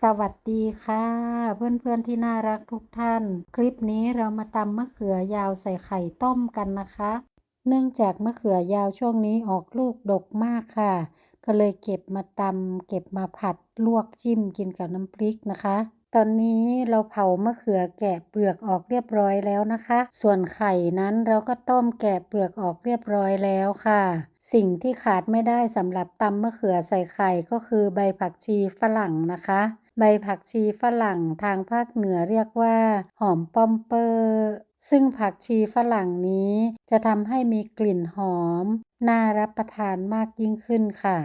สวัสดีค่ะ เพื่อนๆที่น่ารักทุกท่าน คลิปนี้เรามาตำมะเขือยาวใส่ไข่ต้มกันนะคะ เนื่องจากมะเขือยาวช่วงนี้ออกลูกดกมากค่ะ ก็เลยเก็บมาตำเก็บมาผัดลวกจิ้มกินกับน้ำพริกนะคะ ตอนนี้เราเผามะเขือแกะเปลือกออกเรียบร้อยแล้วนะคะ ส่วนไข่นั้นเราก็ต้มแกะเปลือกออกเรียบร้อยแล้วค่ะ สิ่งที่ขาดไม่ได้สำหรับตำมะเขือใส่ไข่ก็คือใบผักชีฝรั่งนะคะ ใบผักชีฝรั่งทางภาคเหนือเรียกว่า หอมป้อมเปอร์ซึ่งผักชีฝรั่งนี้จะทำให้มีกลิ่นหอม น่ารับประทานมากยิ่งขึ้นค่ะ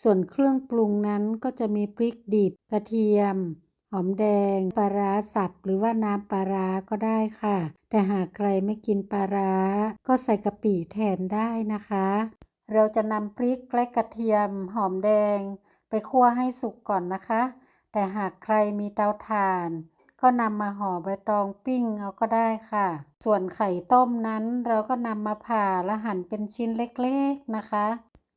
ส่วนเครื่องปรุงนั้นก็จะมีพริกดิบกระเทียม หอมแดง ปลาร้าสับหรือว่าน้ำปลาร้าก็ได้ค่ะ แต่หากใครไม่กินปลาร้า ก็ใส่กะปิแทนได้นะคะ เราจะนำพริกและกระเทียม หอมแดง ไปคั่วให้สุกก่อนนะคะ แต่หากใครมีเตาถ่าน ก็นำมาห่อใบตองปิ้งเอาก็ได้ค่ะ ส่วนไข่ต้มนั้นเราก็นำมาผ่าและหั่นเป็นชิ้นเล็กๆนะคะ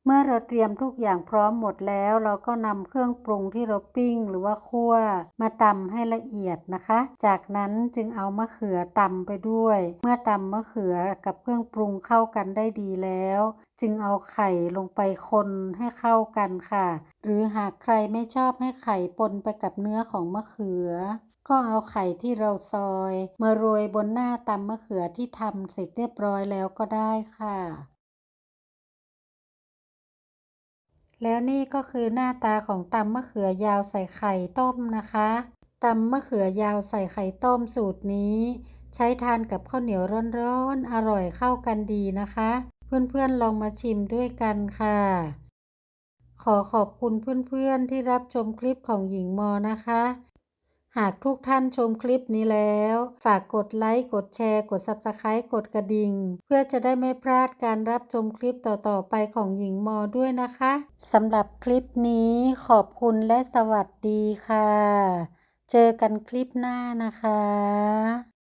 เมื่อเราเตรียมทุกอย่างพร้อมหมดแล้ว เราก็นำเครื่องปรุงที่เราปิ้ง หรือว่าคั่วมาตำให้ละเอียดนะคะ จากนั้นจึงเอามะเขือตำไปด้วย เมื่อตำมะเขือกับเครื่องปรุงเข้ากันได้ดีแล้ว จึงเอาไข่ลงไปคนให้เข้ากันค่ะ หรือหากใครไม่ชอบให้ไข่ปนไปกับเนื้อของมะเขือก็เอาไข่ที่เราซอย มาโรยบนหน้าตำมะเขือที่ทำเสร็จเรียบร้อยแล้วก็ได้ค่ะ แล้วนี่ก็คือหน้าตาของตำมะเขือยาวใส่ไข่ต้มนะคะตำมะเขือยาวใส่ไข่ต้มสูตรนี้ ใช้ทานกับข้าวเหนียวร้อนๆอร่อยเข้ากันดีนะคะ เพื่อนๆลองมาชิมด้วยกันค่ะ ขอขอบคุณเพื่อนๆที่รับชมคลิปของหญิงมอนะคะ หากทุกท่านชมคลิปนี้แล้ว ฝากกดไลค์ กดแชร์ กด Subscribe กดกระดิ่ง เพื่อจะได้ไม่พลาดการรับชมคลิปต่อๆไปของหญิงมอด้วยนะคะสำหรับคลิปนี้ขอบคุณและสวัสดีค่ะ เจอกันคลิปหน้านะคะ